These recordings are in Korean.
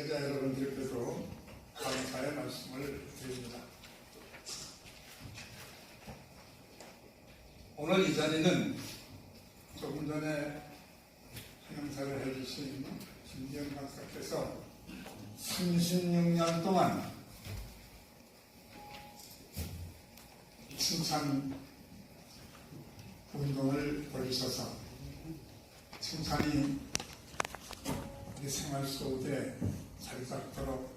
관계자 여러분들께도 감사의 말씀을 드립니다. 오늘 이 자리는 조금 전에 행사를 해주신 김기현 박사께서 36년 동안 칭찬 운동을 벌이셔서 칭찬이 우리 생활 속에 자리 잡도록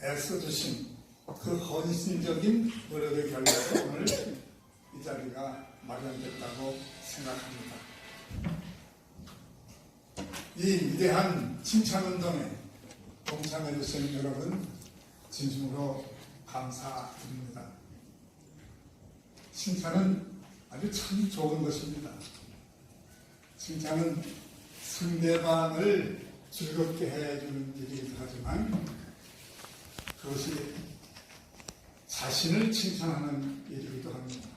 애써주신 그 헌신적인 노력의 결과로 오늘 이 자리가 마련됐다고 생각합니다. 이 위대한 칭찬운동에 동참해주신 여러분 진심으로 감사드립니다. 칭찬은 아주 참 좋은 것입니다. 칭찬은 상대방을 즐겁게 해주는 일이기도 하지만 그것이 자신을 칭찬하는 일이기도 합니다.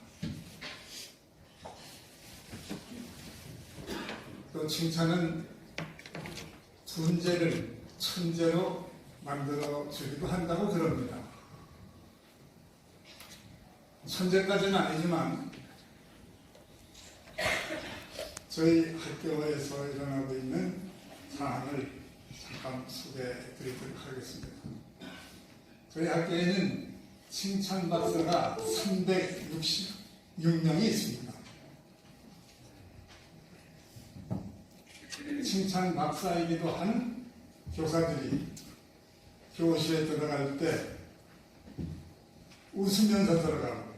또 칭찬은 존재를 천재로 만들어 주기도 한다고 그럽니다. 천재까지는 아니지만 저희 학교에서 일어나고 있는 사항을 잠깐 소개해 드리도록 하겠습니다. 저희 학교에는 칭찬 박사가 366명이 있습니다. 칭찬 박사이기도 한 교사들이 교실에 들어갈 때 웃으면서 들어가고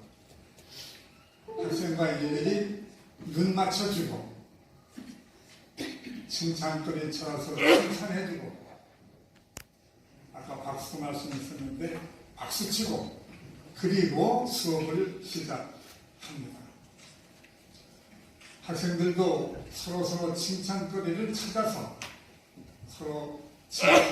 학생과 일일이 눈 맞춰주고 칭찬거리 쳐서 칭찬해주고 아까 박수 말씀했었는데 박수치고 그리고 수업을 시작합니다. 학생들도 서로서로 칭찬거리를 찾아서 서로 칭찬